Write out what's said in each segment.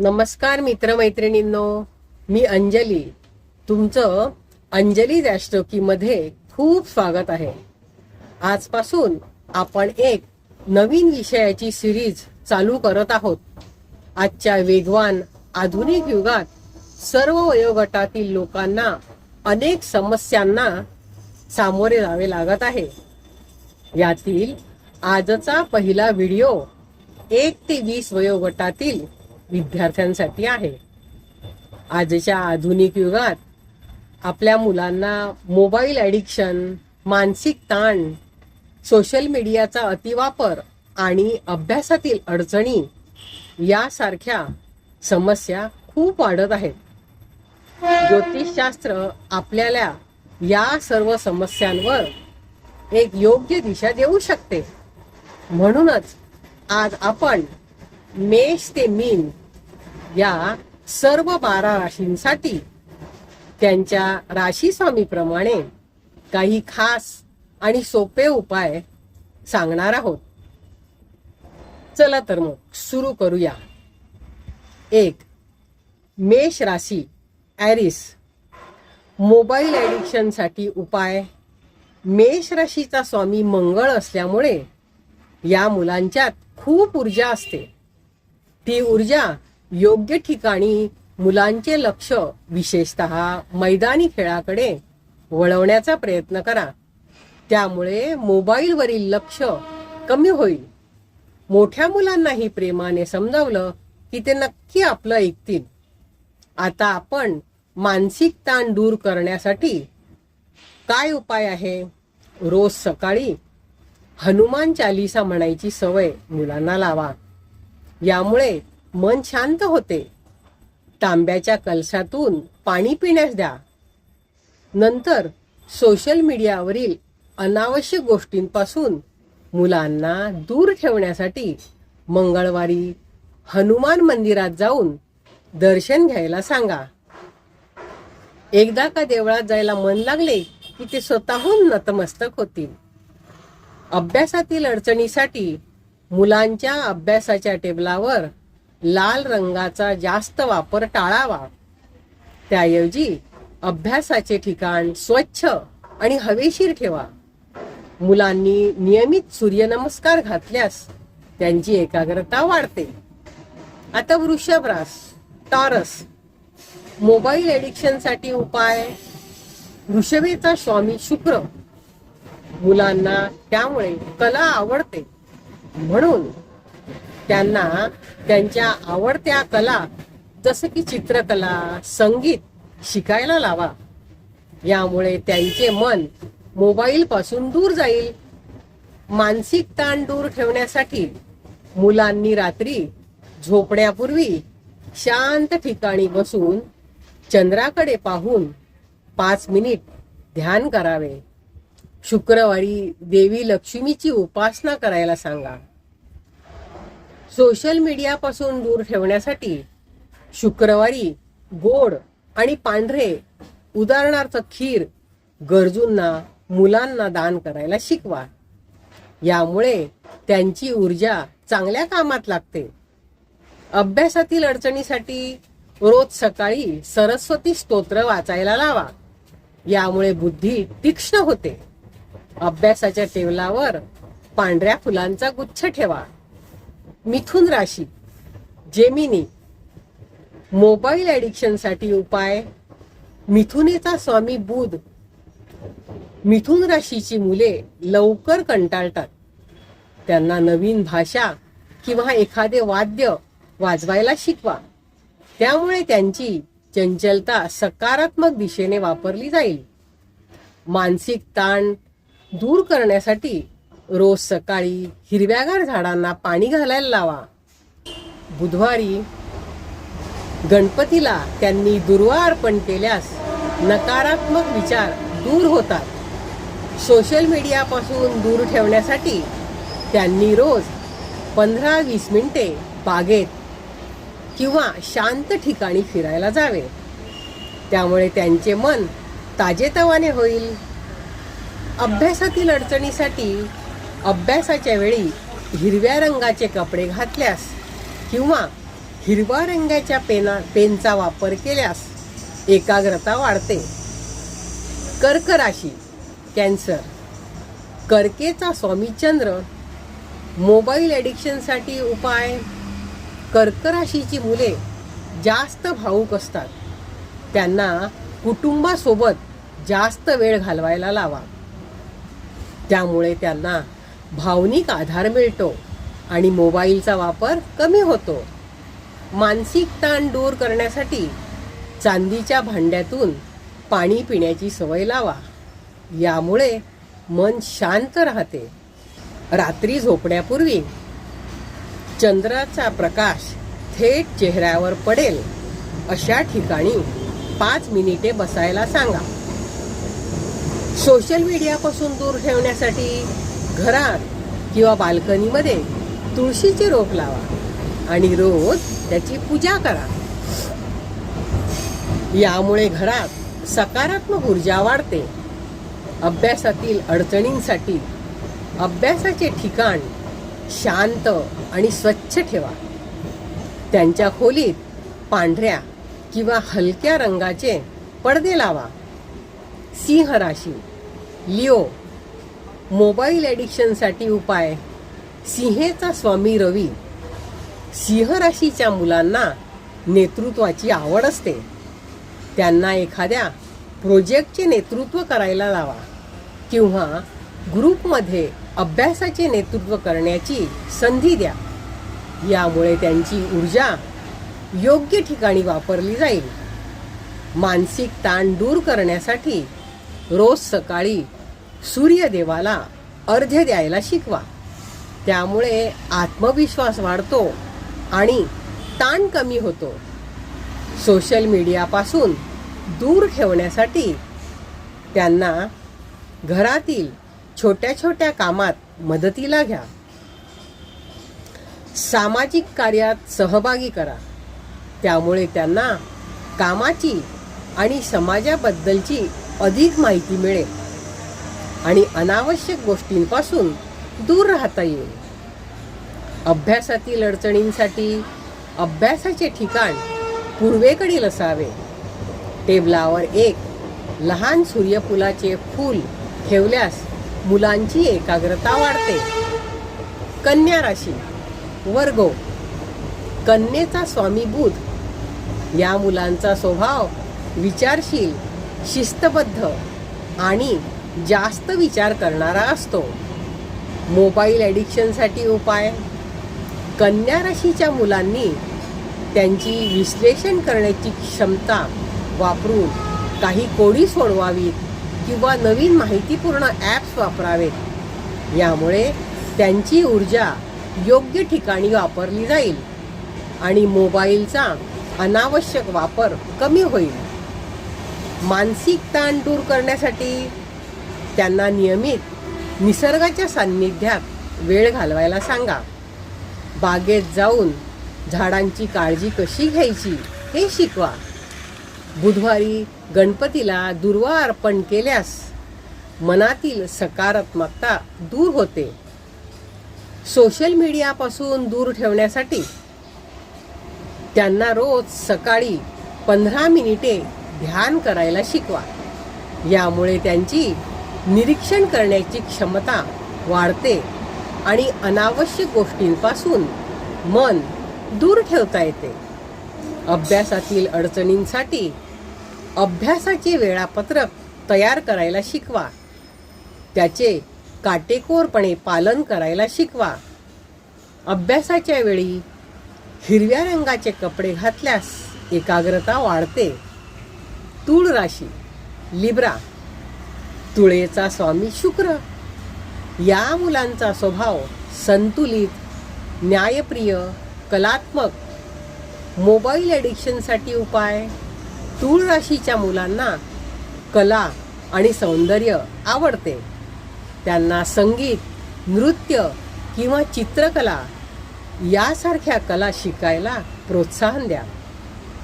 नमस्कार मित्रमैत्रिणींनो मी अंजली. तुमचं अंजली मध्ये खूप स्वागत आहे. आजपासून आपण एक नवीन विषयाची सिरीज चालू करत आहोत. आजच्या वेगवान आधुनिक युगात सर्व वयोगटातील लोकांना अनेक समस्यांना सामोरे जावे लागत आहे. यातील आजचा पहिला व्हिडिओ एक ते वीस वयोगटातील विद्यार्थ्यांसाठी आहे. आजच्या आधुनिक युगात आपल्या मुलांना मोबाईल ॲडिक्शन मानसिक ताण सोशल मीडियाचा अतिवापर आणि अभ्यासातील अडचणी यासारख्या समस्या खूप वाढत आहेत. ज्योतिषशास्त्र आपल्याला या सर्व समस्यांवर एक योग्य दिशा देऊ शकते. म्हणूनच आज आपण मेष ते मीन या सर्व बारा राशींसाठी त्यांच्या राशी स्वामीप्रमाणे काही खास आणि सोपे उपाय सांगणार आहोत. चला तर मग सुरू करूया. एक मेष राशी ॲरिस मोबाईल ॲडिक्शनसाठी उपाय मेष राशीचा स्वामी मंगळ असल्यामुळे या मुलांच्यात खूप ऊर्जा असते. ती ऊर्जा योग्य ठिकाणी मुलांचे लक्ष विशेषत मैदानी खेळाकडे वळवण्याचा प्रयत्न करा. त्यामुळे मोबाईलवरील लक्ष कमी होईल. मोठ्या मुलांनाही प्रेमाने समजावलं की ते नक्की आपलं ऐकतील. आता आपण मानसिक ताण दूर करण्यासाठी काय उपाय आहे? रोज सकाळी हनुमान चालिसा म्हणायची सवय मुलांना लावा. यामुळे मन शांत होते. तांब्याच्या कलशातून पाणी पिण्यास द्या. नंतर सोशल मीडियावरील अनावश्यक गोष्टींपासून मुलांना दूर ठेवण्यासाठी मंगळवारी हनुमान मंदिरात जाऊन दर्शन घ्यायला सांगा. एकदा का देवळात जायला मन लागले की ते स्वतःहून नतमस्तक होतील. अभ्यासातील अडचणीसाठी मुलांच्या अभ्यासाच्या टेबलावर लाल रंगाचा जास्त वापर टाळावा. त्याऐवजी अभ्यासाचे ठिकाण स्वच्छ आणि हवेशीर ठेवा. मुलांनी नियमित सूर्यनमस्कार घातल्यास त्यांची एकाग्रता वाढते. आता वृषभ रास टॉरस मोबाईल एडिक्शनसाठी उपाय. वृषभेचा स्वामी शुक्र. मुलांना त्यामुळे कला आवडते. म्हणून त्यांना त्यांच्या आवडत्या कला जसं की चित्रकला संगीत शिकायला लावा. यामुळे त्यांचे मन मोबाईल पासून दूर जाईल. मानसिक ताण दूर ठेवण्यासाठी मुलांनी रात्री झोपण्यापूर्वी शांत ठिकाणी बसून चंद्राकडे पाहून पाच मिनिट ध्यान करावे. शुक्रवारी देवी लक्ष्मीची उपासना करायला सांगा. सोशल मीडियापासून दूर ठेवण्यासाठी शुक्रवारी गोड आणि पांढरे उदाहरणार्थ खीर गरजूंना मुलांना दान करायला शिकवा. यामुळे त्यांची ऊर्जा चांगल्या कामात लागते. अभ्यासातील अडचणीसाठी रोज सकाळी सरस्वती स्तोत्र वाचायला लावा. यामुळे बुद्धी तीक्ष्ण होते. अभ्यासाच्या टेबलावर पांढऱ्या फुलांचा गुच्छ ठेवा. मिथुन राशी जेमिनी मोबाईल ॲडिक्शनसाठी उपाय मिथुनेचा स्वामी बुध. मिथुन राशीची मुले लवकर कंटाळतात. त्यांना नवीन भाषा किंवा एखादे वाद्य वाजवायला शिकवा. त्यामुळे त्यांची चंचलता सकारात्मक दिशेने वापरली जाईल. मानसिक ताण दूर करण्यासाठी रोज सकाळी हिरव्यागार झाडांना पाणी घालायला लावा. बुधवारी गणपतीला त्यांनी दुर्वा अर्पण केल्यास नकारात्मक विचार दूर होतात. सोशल मीडियापासून दूर ठेवण्यासाठी त्यांनी रोज पंधरा वीस मिनिटे बागेत किंवा शांत ठिकाणी फिरायला जावे. त्यामुळे त्यांचे मन ताजेतवाने होईल. अभ्यासातील अडचणीसाठी अभ्यासाच्या वेळी हिरव्या रंगाचे कपडे घातल्यास किंवा हिरवा रंगाच्या पेना पेनचा वापर केल्यास एकाग्रता वाढते. कर्क राशी कॅन्सर. कर्केचा स्वामी चंद्र मोबाईल ॲडिक्शनसाठी उपाय. कर्क राशीची मुले जास्त भावूक असतात. त्यांना कुटुंबासोबत जास्त वेळ घालवायला लावा. त्यामुळे त्यांना भावनिक आधार मिळतो आणि मोबाईलचा वापर कमी होतो. मानसिक ताण दूर करण्यासाठी चांदीच्या भांड्यातून पाणी पिण्याची सवय लावा. यामुळे मन शांत राहते. रात्री झोपण्यापूर्वी चंद्राचा प्रकाश थेट चेहऱ्यावर पडेल अशा ठिकाणी पाच मिनिटे बसायला सांगा. सोशल मीडियापासून दूर ठेवण्यासाठी घरात किंवा बाल्कनीमध्ये तुळशीचे रोप लावा आणि रोज त्याची पूजा करा. यामुळे घरात सकारात्मक ऊर्जा वाढते. अभ्यासातील अडचणींसाठी अभ्यासाचे ठिकाण शांत आणि स्वच्छ ठेवा. त्यांच्या खोलीत पांढऱ्या किंवा हलक्या रंगाचे पडदे लावा. सिंह राशी लिओ मोबाईल ॲडिक्शनसाठी उपाय. सिंहेचा स्वामी रवी. सिंह राशीच्या मुलांना नेतृत्वाची आवड असते. त्यांना एखाद्या प्रोजेक्टचे नेतृत्व करायला लावा किंवा ग्रुपमध्ये अभ्यासाचे नेतृत्व करण्याची संधी द्या. यामुळे त्यांची ऊर्जा योग्य ठिकाणी वापरली जाईल. मानसिक ताण दूर करण्यासाठी रोज सकाळी सूर्यदेवाला अर्धे द्यायला शिकवा. त्यामुळे आत्मविश्वास वाढतो आणि ताण कमी होतो. सोशल मीडियापासून दूर ठेवण्यासाठी त्यांना घरातील छोट्या छोट्या कामात मदतीला घ्या. सामाजिक कार्यात सहभागी करा. त्यामुळे त्यांना कामाची आणि समाजाबद्दलची अधिक माहिती मिळेल. आणि अनावश्यक गोष्टींपासून दूर राहता येईल. अभ्यासातील अडचणींसाठी अभ्यासाचे ठिकाण पूर्वेकडील असावे. टेबलावर एक लहान सूर्यफुलाचे फूल ठेवल्यास मुलांची एकाग्रता वाढते. कन्या राशी वर्गो कन्येचा स्वामी बुध या मुलांचा स्वभाव विचारशील शिस्तबद्ध आणि जास्त विचार करणारा असतो. मोबाईल ॲडिक्शनसाठी उपाय? कन्या राशीच्या मुलांनी त्यांची विश्लेषण करण्याची क्षमता वापरून काही कोडी सोडवावीत किंवा नवीन माहितीपूर्ण ॲप्स वापरावेत. यामुळे त्यांची ऊर्जा योग्य ठिकाणी वापरली जाईल आणि मोबाईलचा अनावश्यक वापर कमी होईल. मानसिक ताण दूर करण्यासाठी त्यांना नियमित निसर्गाच्या सान्निध्यात वेळ घालवायला सांगा. बागेत जाऊन झाडांची काळजी कशी घ्यायची हे शिकवा. बुधवारी गणपतीला दुर्वा अर्पण केल्यास मनातील सकारात्मकता दूर होते. सोशल मीडियापासून दूर ठेवण्यासाठी त्यांना रोज सकाळी पंधरा मिनिटे ध्यान करायला शिकवा. यामुळे त्यांची निरीक्षण करण्याची क्षमता वाढते आणि अनावश्यक गोष्टींपासून मन दूर ठेवता येते. अभ्यासातील अडचणींसाठी अभ्यासाचे वेळापत्रक तयार करायला शिकवा. त्याचे काटेकोरपणे पालन करायला शिकवा. अभ्यासाच्या वेळी हिरव्या रंगाचे कपडे घातल्यास एकाग्रता वाढते. तूळ राशी लिब्रा तुळेचा स्वामी शुक्र. या मुलांचा स्वभाव संतुलित न्यायप्रिय कलात्मक. मोबाईल ॲडिक्शनसाठी उपाय तूळ राशीच्या मुलांना कला आणि सौंदर्य आवडते. त्यांना संगीत नृत्य किंवा चित्रकला यासारख्या कला शिकायला प्रोत्साहन द्या.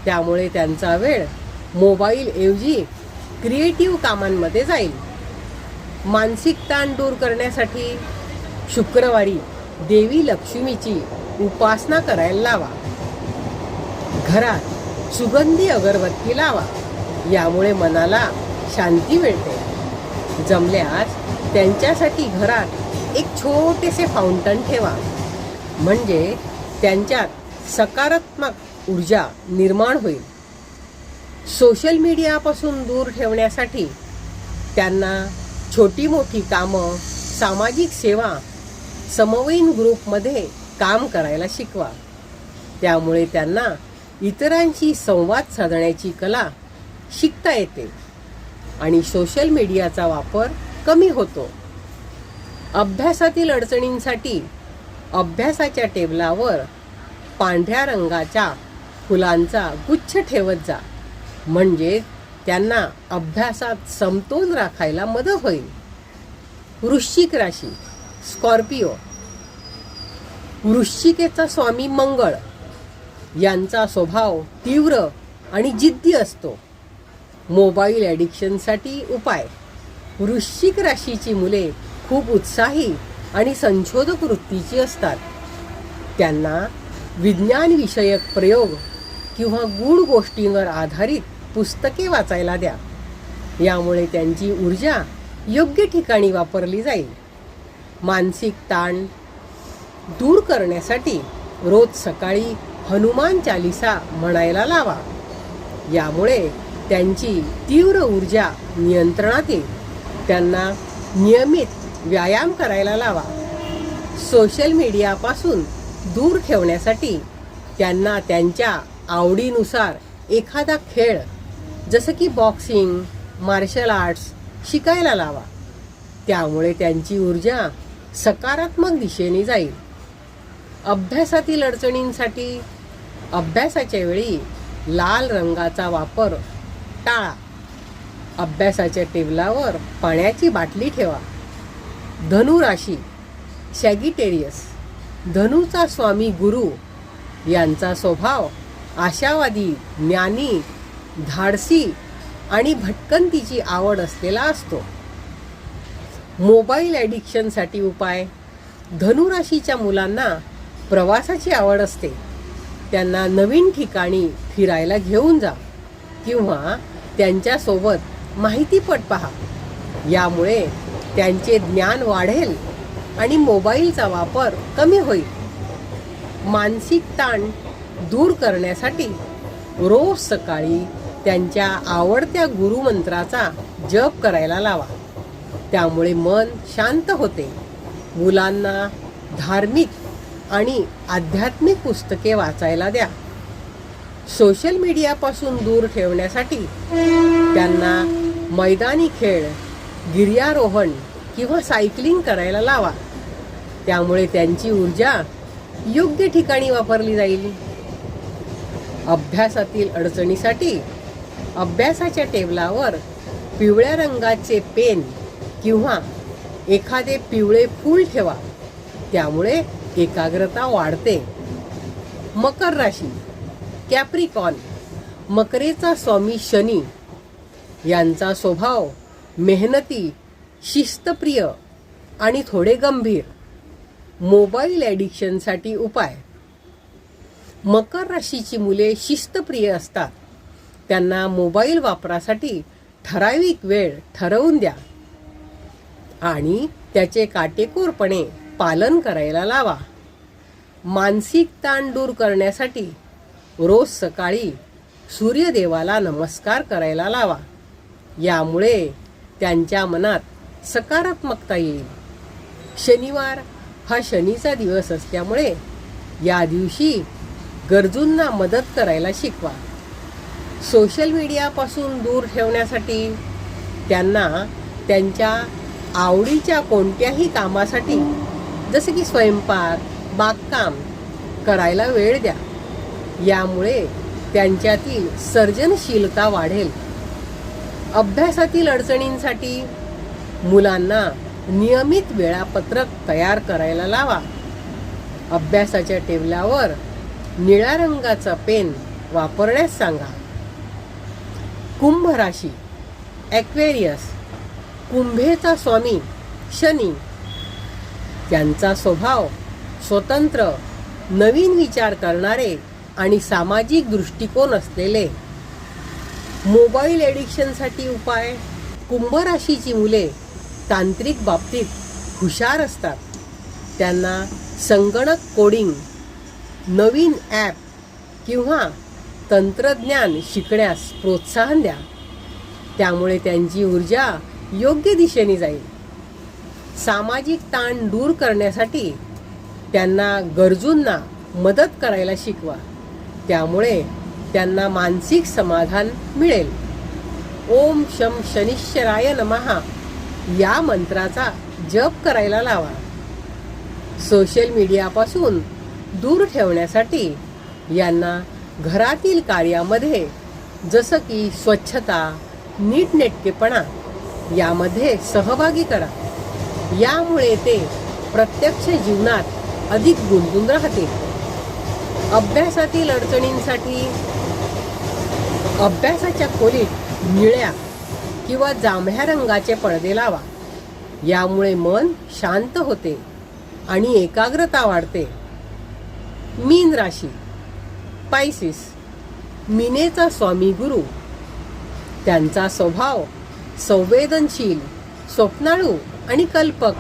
त्यामुळे त्यांचा वेळ मोबाईलऐवजी क्रिएटिव्ह कामांमध्ये जाईल. मानसिक ताण दूर करण्यासाठी शुक्रवारी देवी लक्ष्मीची उपासना करायला लावा. घरात सुगंधी अगरबत्ती लावा. यामुळे मनाला शांती मिळते. जमल्यास त्यांच्यासाठी घरात एक छोटेसे फाउंटन ठेवा. म्हणजे त्यांच्यात सकारात्मक ऊर्जा निर्माण होईल. सोशल मीडियापासून दूर ठेवण्यासाठी त्यांना छोटी मोठी कामं सामाजिक सेवा समवयीन ग्रुपमध्ये काम करायला शिकवा. त्यामुळे त्यांना इतरांशी संवाद साधण्याची कला शिकता येते आणि सोशल मीडियाचा वापर कमी होतो. अभ्यासातील अडचणींसाठी अभ्यासाच्या टेबलावर पांढऱ्या रंगाच्या फुलांचा गुच्छ ठेवत जा. म्हणजे त्यांना अभ्यासात समतोल राखायला मदत होईल. वृश्चिक राशी स्कॉर्पिओ. वृश्चिकेचा स्वामी मंगळ. यांचा स्वभाव तीव्र आणि जिद्दी असतो. मोबाईल ॲडिक्शनसाठी उपाय. वृश्चिक राशीची मुले खूप उत्साही आणि संशोधक वृत्तीची असतात. त्यांना विज्ञानविषयक प्रयोग किंवा गूढ गोष्टींवर आधारित पुस्तके वाचायला द्या. यामुळे त्यांची ऊर्जा योग्य ठिकाणी वापरली जाईल. मानसिक ताण दूर करण्यासाठी रोज सकाळी हनुमान चालिसा म्हणायला लावा. यामुळे त्यांची तीव्र ऊर्जा नियंत्रणात येईल. त्यांना नियमित व्यायाम करायला लावा. सोशल मीडियापासून दूर ठेवण्यासाठी त्यांना त्यांच्या आवडीनुसार एखादा खेळ जसं की बॉक्सिंग मार्शल आर्ट्स शिकायला लावा. त्यामुळे त्यांची ऊर्जा सकारात्मक दिशेने जाईल. अभ्यासातील अडचणींसाठी अभ्यासाच्या वेळी लाल रंगाचा वापर टाळा. अभ्यासाच्या टेबलावर पाण्याची बाटली ठेवा. धनु राशी सॅगिटेरियस धनुचा स्वामी गुरु यांचा स्वभाव आशावादी ज्ञानी धाडसी आणि भटकंतीची आवड असलेला असतो. मोबाईल ॲडिक्शनसाठी उपाय. धनुराशीच्या मुलांना प्रवासाची आवड असते. त्यांना नवीन ठिकाणी फिरायला घेऊन जा किंवा त्यांच्यासोबत माहितीपट पहा. यामुळे त्यांचे ज्ञान वाढेल आणि मोबाईलचा वापर कमी होईल. मानसिक ताण दूर करण्यासाठी रोज सकाळी त्यांच्या आवडत्या गुरुमंत्राचा जप करायला लावा. त्यामुळे मन शांत होते. मुलांना धार्मिक आणि आध्यात्मिक पुस्तके वाचायला द्या. सोशल मीडियापासून दूर ठेवण्यासाठी त्यांना मैदानी खेळ गिर्यारोहण किंवा सायकलिंग करायला लावा. त्यामुळे त्यांची ऊर्जा योग्य ठिकाणी वापरली जाईल. अभ्यासातील अडचणीसाठी अभ्यासाच्या टेबलावर पिवळ्या रंगाचे पेन किंवा एखादे पिवळे फूल ठेवा. त्यामुळे एकाग्रता वाढते. मकर राशी कॅप्रिकॉन मकरेचा स्वामी शनी यांचा स्वभाव मेहनती शिस्तप्रिय आणि थोडे गंभीर. मोबाईल ॲडिक्शनसाठी उपाय. मकर राशीची मुले शिस्तप्रिय असतात. त्यांना मोबाईल वापरासाठी ठराविक वेळ ठरवून द्या आणि त्याचे काटेकोरपणे पालन करायला लावा. मानसिक ताण दूर करण्यासाठी रोज सकाळी सूर्यदेवाला नमस्कार करायला लावा. यामुळे त्यांच्या मनात सकारात्मकता येईल. शनिवार हा शनीचा दिवस असल्यामुळे या दिवशी गरजूंना मदत करायला शिकवा. सोशल मीडियापासून दूर ठेवण्यासाठी त्यांना त्यांच्या आवडीच्या कोणत्याही कामासाठी जसं की स्वयंपाक बागकाम करायला वेळ द्या. यामुळे त्यांच्यातील सर्जनशीलता वाढेल. अभ्यासातील अडचणींसाठी मुलांना नियमित वेळापत्रक तयार करायला लावा. अभ्यासाच्या टेबलावर निळ्या रंगाचा पेन वापरण्यास सांगा. कुंभ राशी ॲक्वेरियस कुंभेचा स्वामी शनी. त्यांचा स्वभाव स्वतंत्र नवीन विचार करणारे आणि सामाजिक दृष्टिकोन असलेले. मोबाईल एडिक्शनसाठी उपाय कुंभ राशीची मुले तांत्रिक बाबतीत हुशार असतात. त्यांना संगणक कोडिंग नवीन ॲप किंवा तंत्रज्ञान शिकण्यास प्रोत्साहन द्या. त्यामुळे त्यांची ऊर्जा योग्य दिशेने जाईल. सामाजिक ताण दूर करण्यासाठी त्यांना गरजूंना मदत करायला शिकवा. त्यामुळे त्यांना मानसिक समाधान मिळेल. ओम शम शनिश्चराय नमहा या मंत्राचा जप करायला लावा. सोशल मीडियापासून दूर ठेवण्यासाठी यांना घरातील कार्यामध्ये जसं की स्वच्छता नीटनेटकेपणा यामध्ये सहभागी करा. यामुळे ते प्रत्यक्ष जीवनात अधिक गुंतून राहतील. अभ्यासातील अडचणींसाठी अभ्यासाच्या खोलीत निळ्या किंवा जांभळ्या रंगाचे पडदे लावा. यामुळे मन शांत होते आणि एकाग्रता वाढते. मीन राशी. पायसिस मिनेचा स्वामी गुरु. त्यांचा स्वभाव संवेदनशील स्वप्नाळू आणि कल्पक.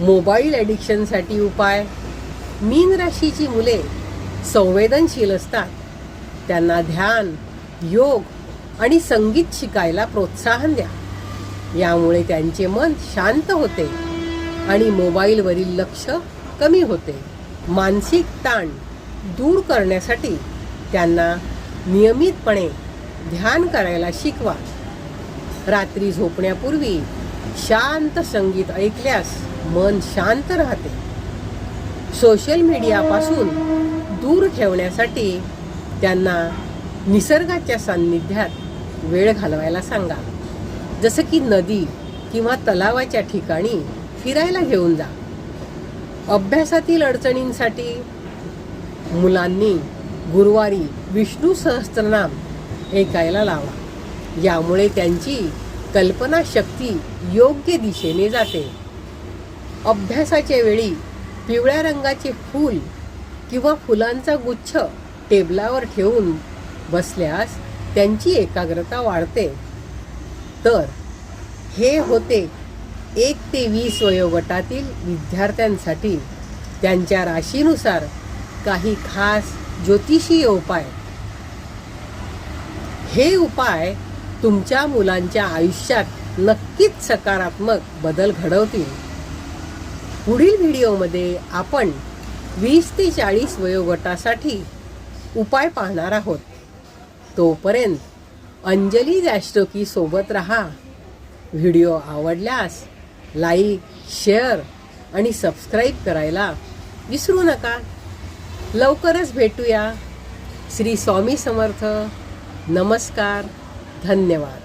मोबाईल ॲडिक्शनसाठी उपाय. मीन राशीची मुले संवेदनशील असतात. त्यांना ध्यान योग आणि संगीत शिकायला प्रोत्साहन द्या. यामुळे त्यांचे मन शांत होते आणि मोबाईलवरील लक्ष कमी होते. मानसिक ताण दूर करण्यासाठी त्यांना नियमितपणे ध्यान करायला शिकवा. रात्री झोपण्यापूर्वी शांत संगीत ऐकल्यास मन शांत राहते. सोशल मीडियापासून दूर ठेवण्यासाठी त्यांना निसर्गाच्या सान्निध्यात वेळ घालवायला सांगा. जसं की नदी किंवा तलावाच्या ठिकाणी फिरायला घेऊन जा. अभ्यासातील अडचणींसाठी मुलांनी गुरुवारी विष्णू सहस्त्रनाम ऐकायला लावा. यामुळे त्यांची कल्पनाशक्ती योग्य दिशेने जाते. अभ्यासाच्या वेळी पिवळ्या रंगाचे फूल किंवा फुलांचा गुच्छ टेबलावर ठेवून बसल्यास त्यांची एकाग्रता वाढते. तर हे होते एक ते वीस वयोगटातील विद्यार्थ्यांसाठी त्यांच्या राशीनुसार काही खास ज्योतिषीय उपाय. हे उपाय तुमच्या मुलांच्या आयुष्यात नक्कीच सकारात्मक बदल घडवतील. पुढील व्हिडिओमध्ये आपण वीस ते चाळीस वयोगटासाठी उपाय पाहणार आहोत. तोपर्यंत अंजली जॅस्ट्रोकी सोबत राहा. व्हिडिओ आवडल्यास लाईक शेअर आणि सबस्क्राईब करायला विसरू नका. लवकरच भेटूया. श्री स्वामी समर्थ. नमस्कार. धन्यवाद.